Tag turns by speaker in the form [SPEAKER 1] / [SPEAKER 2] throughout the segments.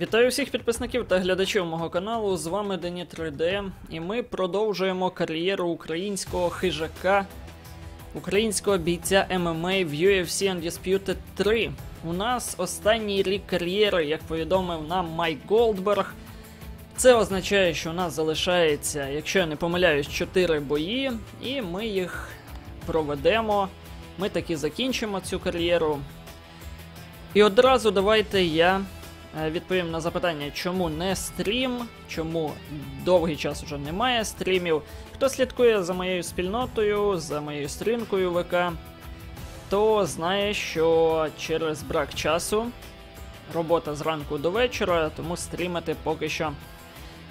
[SPEAKER 1] Вітаю всіх підписників та глядачів мого каналу. З вами Дені 3D, і ми продовжуємо кар'єру українського хижака, українського бійця ММА в UFC Undisputed 3. У нас останній рік кар'єри, як повідомив нам Майк Голдберг. Це означає, що у нас залишається, якщо я не помиляюсь, 4 бої, і ми їх проведемо. Ми таки закінчимо цю кар'єру. І одразу давайте я відповім на запитання, чому не стрім, чому довгий час вже немає стрімів. Хто слідкує за моєю спільнотою, за моєю сторінкою ВК, то знає, що через брак часу робота зранку до вечора, тому стрімити поки що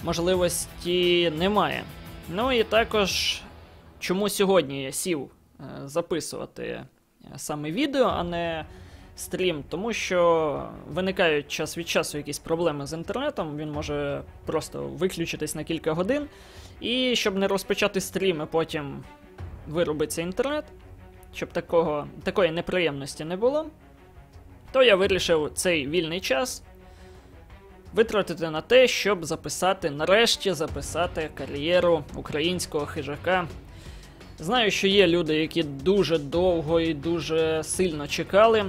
[SPEAKER 1] можливості немає. Ну і також, чому сьогодні я сів е, записувати е, саме відео, а не стрім, тому що виникають час від часу якісь проблеми з інтернетом, він може просто виключитись на кілька годин. І щоб не розпочати стрім, і потім вирубиться інтернет, щоб такого, такої неприємності не було, то я вирішив цей вільний час витратити на те, щоб записати, нарешті записати кар'єру українського хижака. Знаю, що є люди, які дуже довго і дуже сильно чекали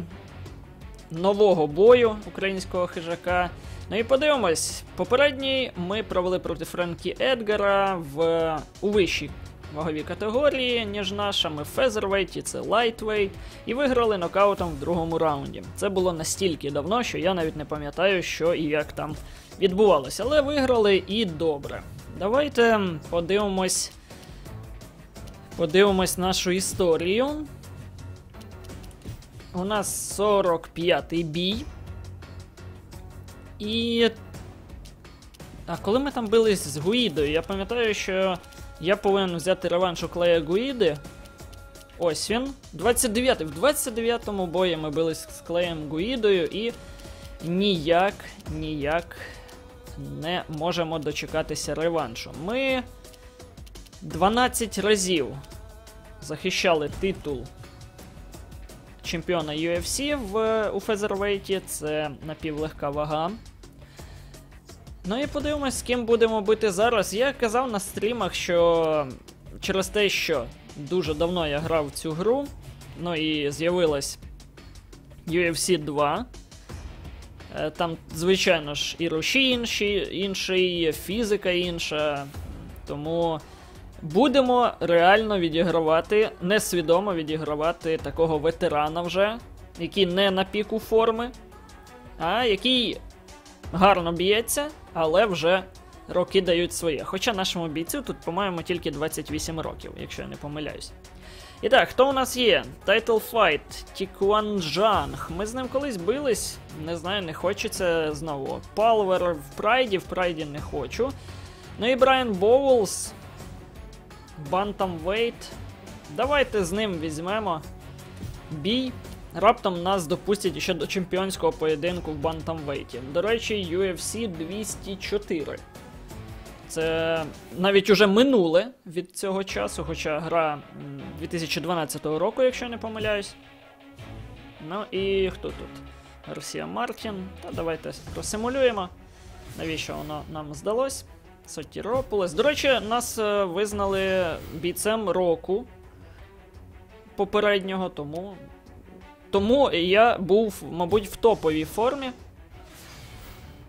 [SPEAKER 1] нового бою українського хижака. Ну і подивимось, попередній ми провели проти Френкі Едгара в у вищій ваговій категорії, ніж наша. Ми в фезервейті, це лайтвейт, і виграли нокаутом в другому раунді. Це було настільки давно, що я навіть не пам'ятаю, що і як там відбувалося. Але виграли і добре. Давайте подивимось. Подивимось нашу історію. У нас 45-й бій. І. А коли ми там бились з Гуїдою, я пам'ятаю, що я повинен взяти реванш у Клея Гуїди. Ось він. 29-й. В 29-му бої ми бились з Клеєм Гуїдою і ніяк, ніяк не можемо дочекатися реваншу. Ми 12 разів захищали титул чемпіона UFC в, у Фезервейті, це напівлегка вага. Ну і подивимось, з ким будемо бити зараз. Я казав на стрімах, що через те, що дуже давно я грав в цю гру, ну і з'явилась UFC 2. Е, там, звичайно ж, і руші інші, інший, фізика інша. Тому будемо реально відігравати, несвідомо відігравати такого ветерана вже, який не на піку форми, а який гарно б'ється, але вже роки дають своє. Хоча нашому бійцю тут, по-моєму, тільки 28 років, якщо я не помиляюсь. І так, хто у нас є? Title Fight, Тікуанджанг. Ми з ним колись бились, не знаю, не хочеться знову. Палвер в Прайді, в Прайді не хочу. Ну і Брайан Боулс. Бантамвейт. Давайте з ним візьмемо бій. Раптом нас допустять ще до чемпіонського поєдинку в Бантамвейті. До речі, UFC 204. Це навіть уже минуле від цього часу, хоча гра 2012 року, якщо не помиляюсь. Ну і хто тут? Гарсія Мартін. Та давайте просимулюємо. Навіщо воно нам здалось? Сотірополес. До речі, нас е, визнали бійцем року попереднього, тому. Тому я був, мабуть, в топовій формі.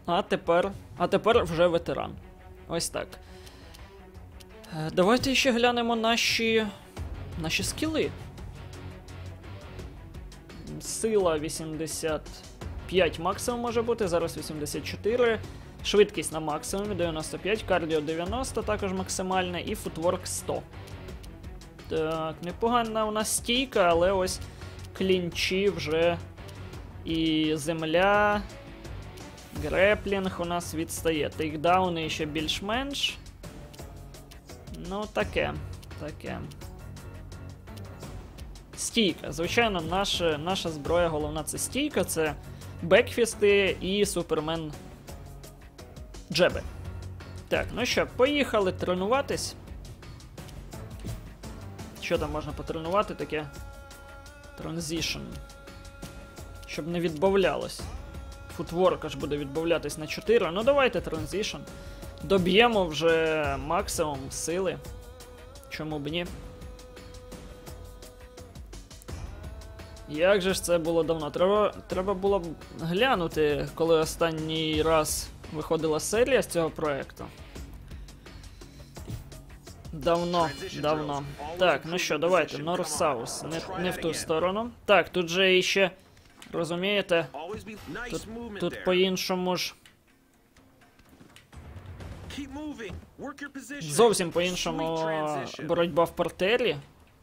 [SPEAKER 1] А тепер. А тепер вже ветеран. Ось так. Е, Давайте ще глянемо наші. наші скіли. Сила 85 максимум може бути, зараз 84. Швидкість на максимумі 95, кардіо 90, також максимальне, і футворк 100. Так, непогана у нас стійка, але ось клінчі вже і земля. Греплінг у нас відстає. Тейкдауни ще більш-менш. Ну, таке. Таке. Стійка. Звичайно, наша, наша зброя головна це стійка, це бекфісти і супермен джеби. Так, ну що, поїхали тренуватись. Що там можна потренувати таке? Транзішн. Щоб не відбавлялось. футворк аж буде відбавлятись на 4. Ну давайте транзішн. Доб'ємо вже максимум сили. Чому б ні? Як же ж це було давно? Треба, треба було б глянути, коли останній раз виходила серія з цього проекту. Давно, давно. Так, ну що, давайте, North South, не, не в ту сторону. Так, тут же іще, розумієте, тут, тут по-іншому ж. Зовсім по-іншому боротьба в партері.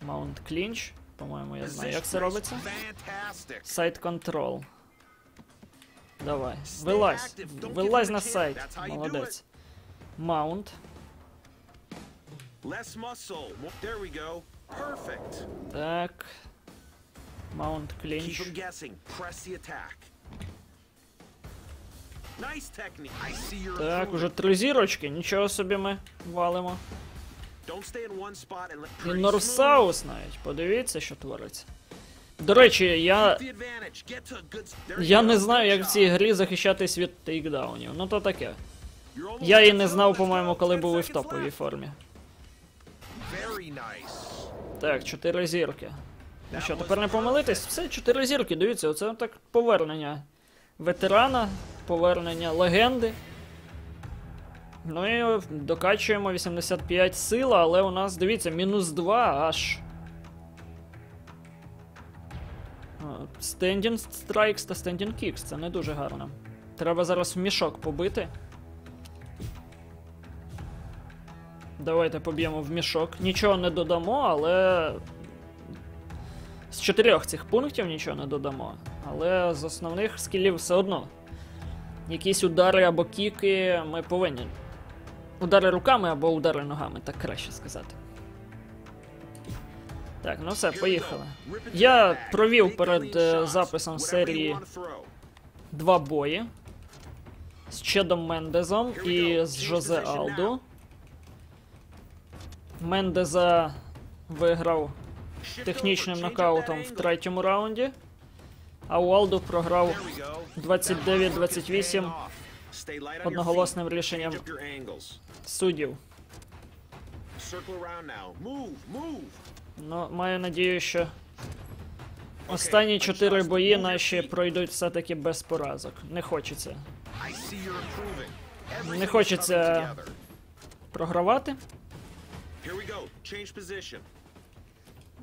[SPEAKER 1] Маунт клінч. По-моєму, я знаю, як це робиться. Сайт контрол. Давай. Вилазь. Вилазь на сайт. Молодець. Маунт. Так. Маунт клінч.
[SPEAKER 2] you're
[SPEAKER 1] Так, уже три зірочки. Нічого собі ми валимо. І. South навіть. Подивіться, що твориться. До речі, я. Я не знаю, як в цій грі захищатись від тейкдаунів. Ну то таке. Я і не знав, по-моєму, коли
[SPEAKER 2] 10
[SPEAKER 1] був і в топовій формі. Так, чотири зірки. Ну що, тепер не помилитись? Все, чотири зірки, дивіться, оце так повернення ветерана, повернення легенди. Ну і докачуємо 85 сила, але у нас, дивіться, мінус 2 аж. Стендінг страйкс та стендінг кікс, це не дуже гарно. Треба зараз в мішок побити. Давайте поб'ємо в мішок. Нічого не додамо, але. З чотирьох цих пунктів нічого не додамо. Але з основних скілів все одно. Якісь удари або кіки ми повинні. Удари руками або удари ногами, так краще сказати. Так, ну все, поїхали. Я провів перед е, записом серії два бої з Чедом Мендезом і з Жозе Алду. Мендеза виграв технічним нокаутом в третьому раунді, а у Алду програв
[SPEAKER 2] There we go.
[SPEAKER 1] 29-28
[SPEAKER 2] That hard work is paying off. Stay light on your
[SPEAKER 1] одноголосним рішенням суддів.
[SPEAKER 2] Circle around now. Move, move.
[SPEAKER 1] Ну, маю надію, що останні чотири бої наші пройдуть все-таки без поразок. Не хочеться. Не хочеться- програвати.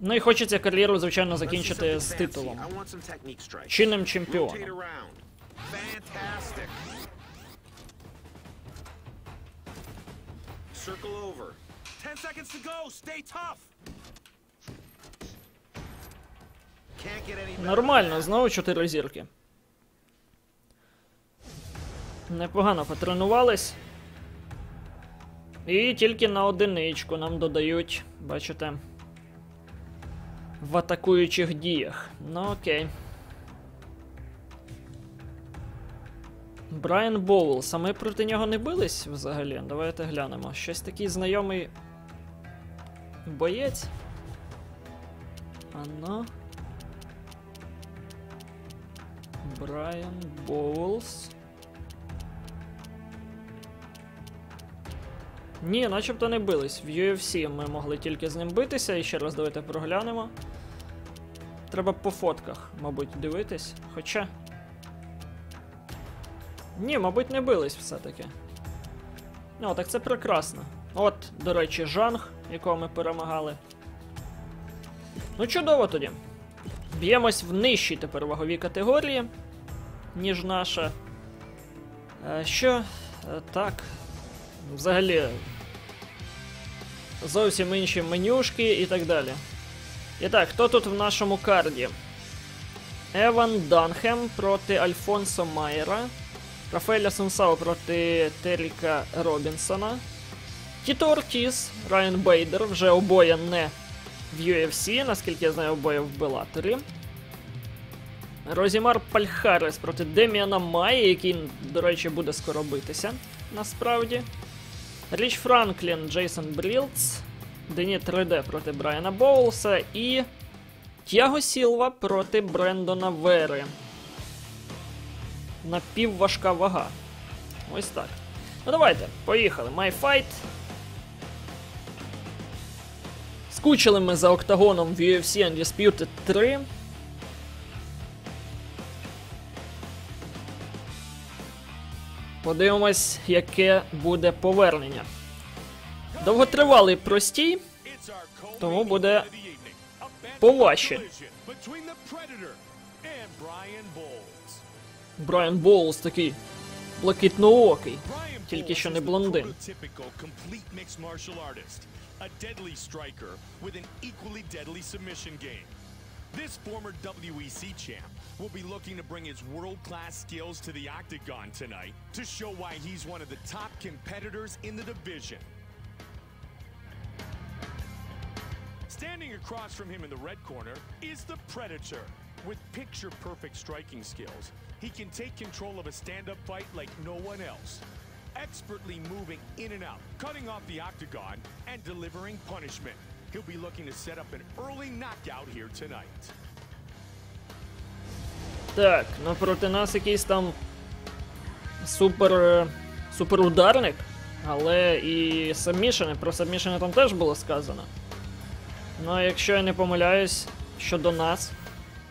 [SPEAKER 1] Ну і хочеться кар'єру, звичайно, закінчити з титулом. Чинним чемпіоном.
[SPEAKER 2] Circle over. Ten seconds to go. Stay tough.
[SPEAKER 1] Нормально, знову чотири зірки. Непогано потренувались. І тільки на одиничку нам додають, бачите, в атакуючих діях. Ну окей. Брайан Боулс, а ми проти нього не бились взагалі? Давайте глянемо. Щось такий знайомий боєць. Ано. Брайан Боулс. Ні, начебто не бились. В UFC ми могли тільки з ним битися. І ще раз давайте проглянемо. Треба по фотках, мабуть, дивитись. Хоча. Ні, мабуть, не бились все-таки. О, так це прекрасно. От, до речі, Жанг, якого ми перемагали. Ну, чудово тоді. Б'ємось в нижчій тепер ваговій категорії, ніж наша. Е, Що? Е, Так. Взагалі. Зовсім інші менюшки і так далі. І так, хто тут в нашому карді? Еван Данхем проти Альфонсо Майера. Рафаеля Сенсао проти Теріка Робінсона. Тіто Ортіс, Райан Бейдер, вже обоє не в UFC, наскільки я знаю, обоє в Белаторі. Розімар Пальхарес проти Деміана Майя, який, до речі, буде скоро битися, насправді. Річ Франклін, Джейсон Брілц, Дені 3D проти Брайана Боулса і Тяго Сілва проти Брендона Вери. напівважка вага. Ось так. Ну давайте, поїхали. Fight. Скучили ми за октагоном в UFC Undisputed 3. Подивимось, яке буде повернення. Довготривалий простій, тому буде поважче. Брайан Боулс такий блакитноокий. Тільки що не блондин.
[SPEAKER 3] This former WEC champ will be looking to bring his world-class skills to the octagon tonight to show why he's one of the top competitors in the division. Standing across from him in the red corner is the Predator. With picture perfect striking skills, he can take control of a stand up fight like no one else. Expertly moving in and out, cutting off the octagon, and delivering punishment. He'll be looking to set up an early knockout here tonight.
[SPEAKER 1] Так, напроти нас якийсь там супер. е, суперударник, але і сабмішени, про сабмішени там теж було сказано. Ну, а якщо я не помиляюсь щодо нас,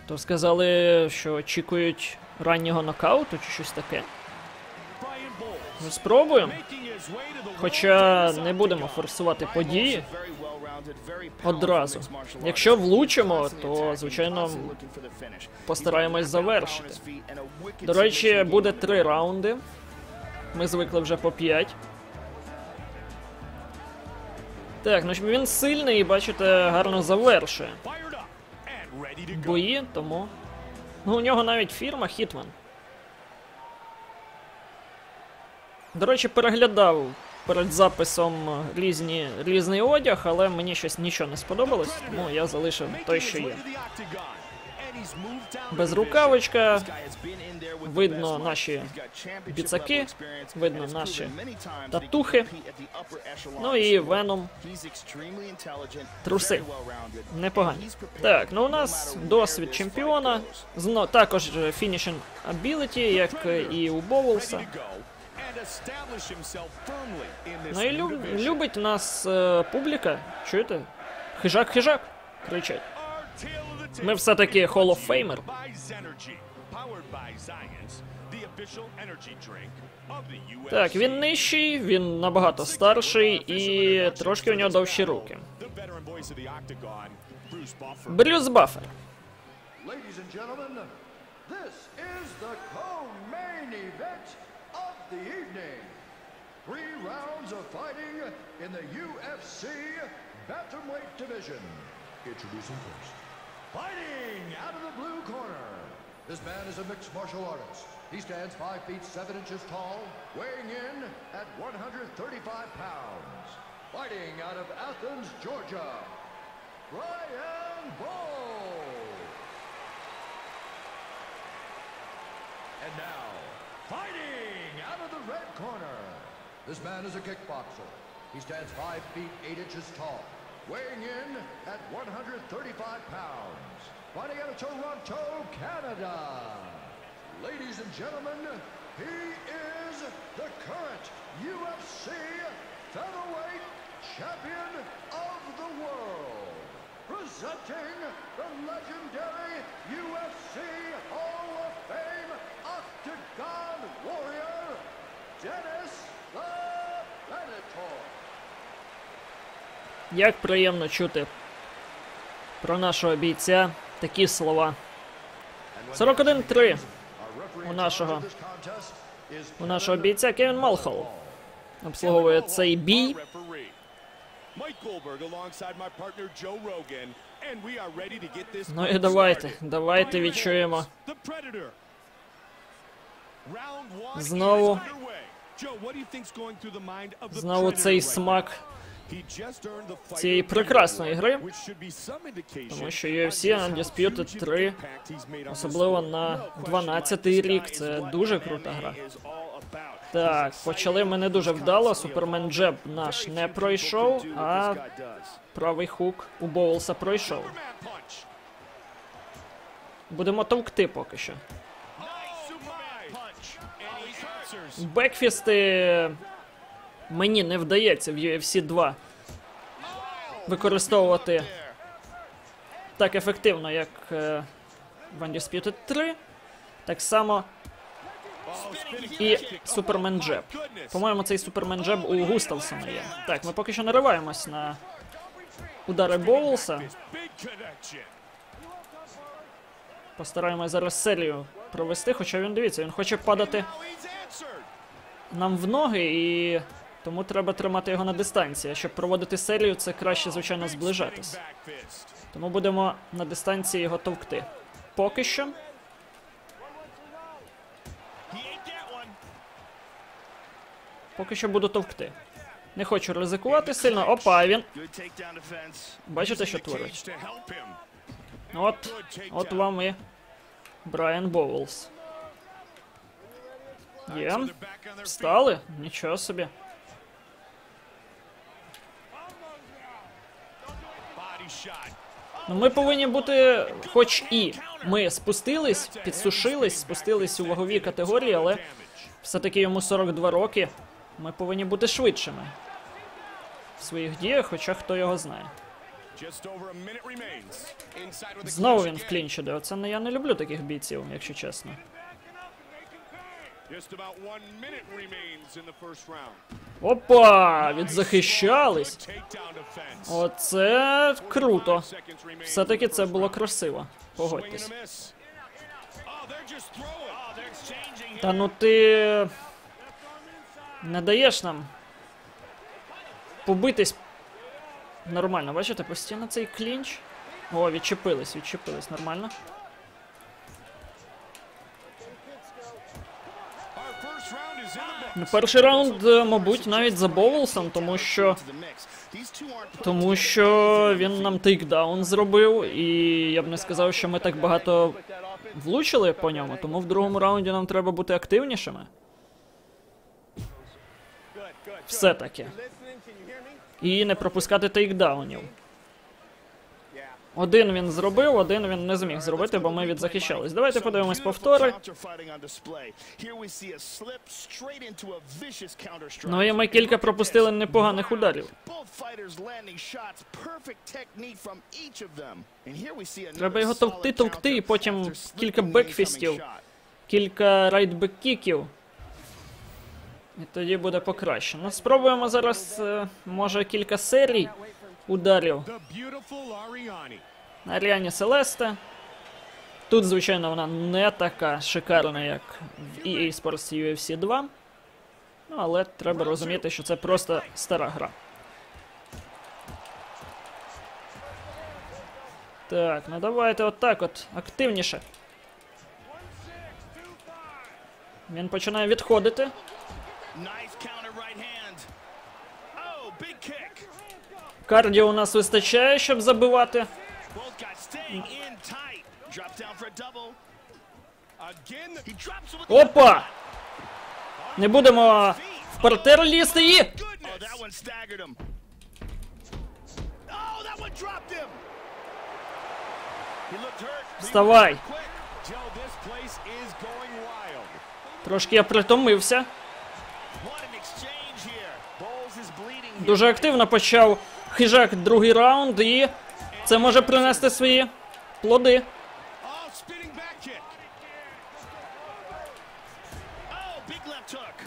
[SPEAKER 1] то сказали, що очікують раннього нокауту чи щось таке. Ну, спробуємо. Хоча не будемо форсувати події одразу. Якщо влучимо, то звичайно постараємось завершити. До речі, буде три раунди. Ми звикли вже по 5. Так, ну він сильний і бачите, гарно завершує бої, тому. Ну, у нього навіть фірма Hitman. До речі, переглядав перед записом різні, різний одяг, але мені щось нічого не сподобалось, тому я залишив той, що є. Без рукавичка, видно наші біцаки, видно наші татухи, ну і Веном Труси. непогані. Так, ну у нас досвід чемпіона, зно, також фінішинг ability, як і у Боулса. Ну і люб, любить нас е, публіка, чуєте? Хижак-хижак, кричать. Ми все-таки Hall of Famer. Так, він нижчий, він набагато старший і трошки у нього довші руки. Брюс Баффер.
[SPEAKER 4] Ladies and gentlemen, this is the co-main event the evening. Three rounds of fighting in the UFC Bantamweight division. Introducing first. Fighting out of the blue corner. This man is a mixed martial artist. He stands 5 feet 7 inches tall, weighing in at 135 pounds. Fighting out of Athens, Georgia. Brian Bowles. And now, fighting out of the red corner. This man is a kickboxer. He stands 5 feet 8 inches tall, weighing in at 135 pounds. Fighting out of Toronto, Canada. Ladies and gentlemen, he is the current UFC featherweight champion of the world. Presenting the legendary UFC Hall of Fame Octagon Warrior.
[SPEAKER 1] Як приємно чути про нашого бійця такі слова. 41-3 у нашого, у нашого бійця Кевін Малхол обслуговує цей бій. Ну і давайте, давайте відчуємо. Знову- Знову цей смак
[SPEAKER 3] цієї прекрасної гри,
[SPEAKER 1] Тому що UFC Undisputed 3, особливо на 12-й рік, це дуже крута гра. Так, почали ми не дуже вдало. Супермен Джеб наш не пройшов, а правий хук у Боулса пройшов. Будемо товкти поки що. Бекфісти мені не вдається в UFC 2 використовувати так ефективно, як е, в Undisputed 3. Так само і Супермен Джеб. По-моєму, цей Супермен Джеб у Густавсона є. Так, ми поки що нариваємось на удари Боулса. Постараємось зараз серію провести, хоча він дивіться, він хоче падати. Нам в ноги, і тому треба тримати його на дистанції. Щоб проводити серію, це краще, звичайно, зближатись. Тому будемо на дистанції його товкти. Поки що. Поки що буду товкти. Не хочу ризикувати сильно. Опа, він. Бачите, що творить?
[SPEAKER 3] him.
[SPEAKER 1] От, от вам і Брайан Боулс. Є. Встали? Нічого собі. Ну, ми повинні бути, хоч і ми спустились, підсушились, спустились у вагові категорії, але все-таки йому 42 роки. Ми повинні бути швидшими в своїх діях, хоча хто його знає. Знову він в клінч іде. Оце не я не люблю таких бійців, якщо чесно. Опа! Відзахищались! Оце круто. Все-таки це було красиво. Погодьтесь.
[SPEAKER 3] Oh. Oh,
[SPEAKER 1] Та ну ти не даєш нам побитись нормально. Бачите, постійно цей клінч. О, відчепились, відчепились, нормально.
[SPEAKER 3] Our first round is in the books.
[SPEAKER 1] Ну, Перший раунд, е, мабуть, навіть за Боулсом, тому що. Тому що він нам тейкдаун зробив, і я б не сказав, що ми так багато влучили по ньому, тому в другому раунді нам треба бути активнішими. Все-таки. І не пропускати тейкдаунів. Один він зробив, один він не зміг зробити, бо ми відзахищались. Давайте подивимось повтори. Ну і ми кілька пропустили непоганих ударів. Треба його товкти, товкти, і потім кілька бекфістів. кілька райтбек-кіків. І тоді буде покраще. Ну, спробуємо зараз, е, може, кілька серій ударів Аріані Селесте. Тут, звичайно, вона не така шикарна, як в EA Sports UFC 2. Ну, але треба розуміти, що це просто стара гра. Так, ну давайте отак от, активніше. Він починає відходити. Кардіо у нас вистачає, щоб забивати. Опа! Не будемо в партер лізти і.
[SPEAKER 5] Oh. Oh.
[SPEAKER 1] Вставай! Трошки я притомився. Дуже активно почав хижак другий раунд, і це може принести свої плоди.
[SPEAKER 3] Oh.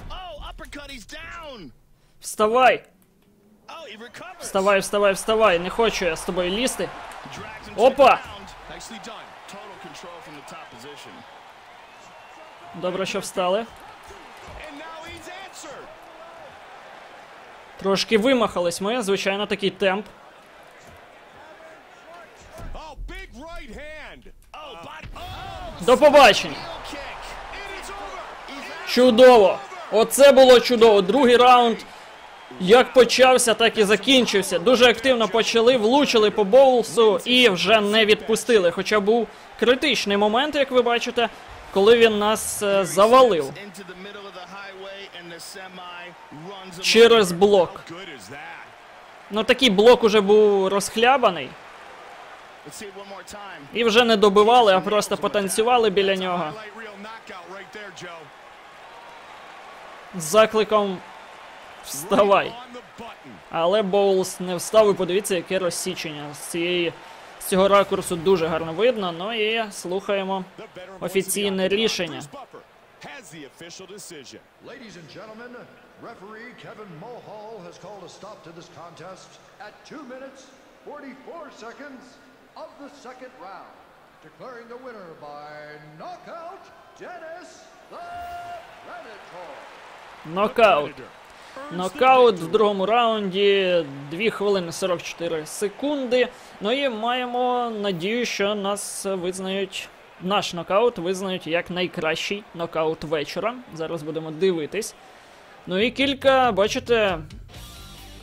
[SPEAKER 5] Oh. Oh.
[SPEAKER 1] Вставай!
[SPEAKER 5] Oh.
[SPEAKER 1] Вставай, вставай, вставай. Не хочу я з тобою лізти. Опа! Добре, що встали.
[SPEAKER 3] And now he's answered.
[SPEAKER 1] Трошки вимахались ми, звичайно, такий темп. До побачення! Чудово! Оце було чудово. Другий раунд. Як почався, так і закінчився. Дуже активно почали, влучили по боулсу і вже не відпустили. Хоча був критичний момент, як ви бачите, коли він нас е, завалив через блок. Ну такий блок уже був розхлябаний, і вже не добивали, а просто потанцювали біля нього. З закликом Вставай. Але Боулс не встав і подивіться, яке розсічення. З цієї з цього ракурсу дуже гарно видно. Ну і слухаємо офіційне рішення.
[SPEAKER 3] Has the official decision.
[SPEAKER 4] Ladies and gentlemen, referee Kevin Mulhall has called a stop to this contest at 2 minutes 44 seconds of the second round, declaring the winner by knockout Dennis the Predator.
[SPEAKER 1] нокаут. Нокаут в другому раунді 2 хвилини 44 секунди. Ну і маємо надію, що нас визнають. Наш нокаут визнають як найкращий нокаут вечора. Зараз будемо дивитись. Ну і кілька, бачите,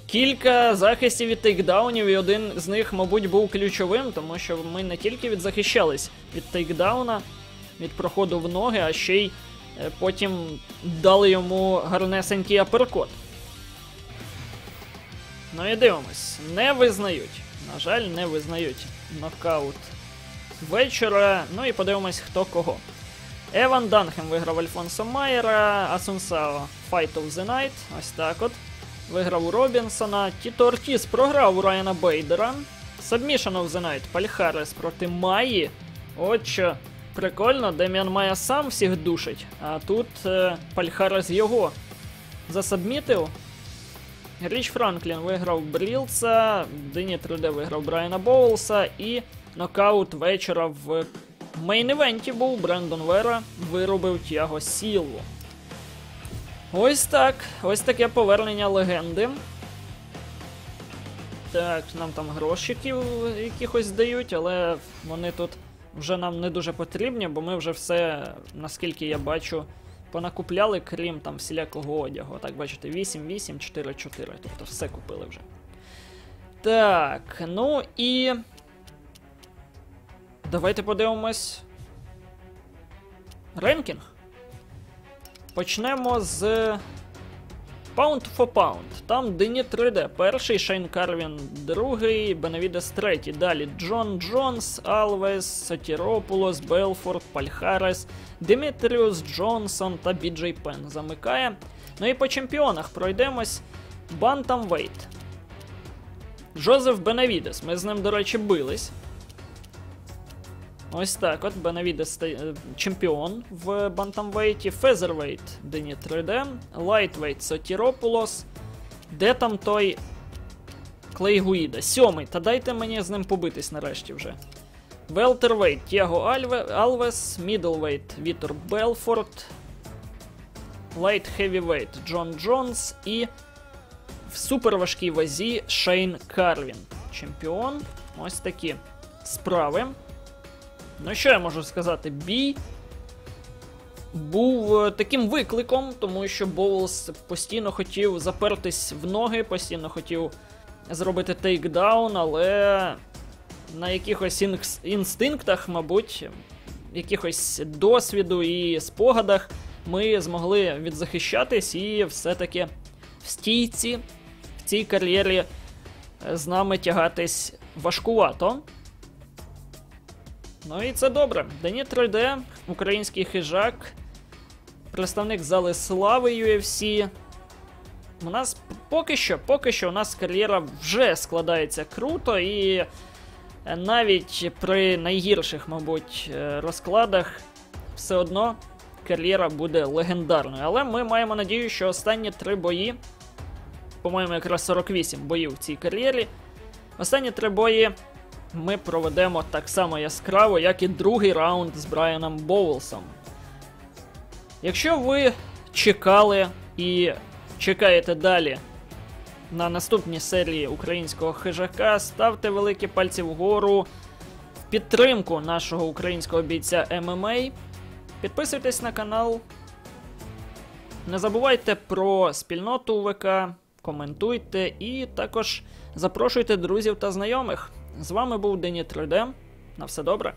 [SPEAKER 1] кілька захистів від тейкдаунів, і один з них, мабуть, був ключовим, тому що ми не тільки відзахищались від тейкдауна, від проходу в ноги, а ще й е, потім дали йому гарнесенький аперкот. Ну і дивимось. Не визнають. На жаль, не визнають нокаут вечора. Ну і подивимось, хто кого. Еван Данхем виграв Альфонсо Майера, Асунсао Fight of the Night. Ось так от. Виграв у Робінсона. Тіто Ортіс програв у Райана Бейдера. Submission of the Night Пальхарес проти Майї. От що прикольно, Деміан Майя сам всіх душить, а тут е, Пальхарес його засабмітив. Річ Франклін виграв Брілса, Дині 3D виграв Брайана Боулса і нокаут вечора в мейн-івенті був Брендон Вера виробив Тяго Сілву. Ось так. Ось таке повернення легенди. Так, нам там грошиків якихось дають, але вони тут вже нам не дуже потрібні, бо ми вже все, наскільки я бачу, понакупляли, крім там всілякого одягу. Так, бачите, 8, 8, 4, 4. Тобто все купили вже. Так, ну і. Давайте подивимось. Ренкінг. Почнемо з Pound for Pound. Там Дені 3D. Перший, Шейн Карвін другий, Беневідес третій. Далі Джон Джонс, Алвес, Сатіропулос, Белфорд, Пальхарес, Димітріус Джонсон та Біджей Пен замикає. Ну і по чемпіонах пройдемось. Бантам Вейт. Жозеф Беневідес. Ми з ним, до речі, бились. Ось так, от Бенавідес ста- е, чемпіон в бантамвейті, Фезервейт Дені 3D, Лайтвейт Сотіропулос. Де там той Клей Гуїда? Сьомий. Та дайте мені з ним побитись нарешті вже. Велтервейт Тіаго Алвес, Мідлвейт Вітор Белфорд, Лайт Хевівейт Джон Джонс і в суперважкій вазі Шейн Карвін. Чемпіон. Ось такі справи. Ну, що я можу сказати? Бій був е, таким викликом, тому що Боулс постійно хотів запертись в ноги, постійно хотів зробити тейкдаун, але на якихось інстинктах, мабуть, якихось досвіду і спогадах ми змогли відзахищатись і все-таки в стійці в цій кар'єрі е, з нами тягатись важкувато. Ну і це добре. Дені 3D, український хижак, представник зали слави UFC. У нас поки що, поки що у нас кар'єра вже складається круто, і навіть при найгірших, мабуть, е, розкладах все одно кар'єра буде легендарною. Але ми маємо надію, що останні три бої, по-моєму, якраз 48 боїв в цій кар'єрі. Останні три бої ми проведемо так само яскраво, як і другий раунд з Брайаном Боулсом. Якщо ви чекали і чекаєте далі на наступні серії українського хижака, ставте великі пальці вгору в підтримку нашого українського бійця ММА. Підписуйтесь на канал. Не забувайте про спільноту ВК, коментуйте і також запрошуйте друзів та знайомих. З вами був Дені 3D. На все добре.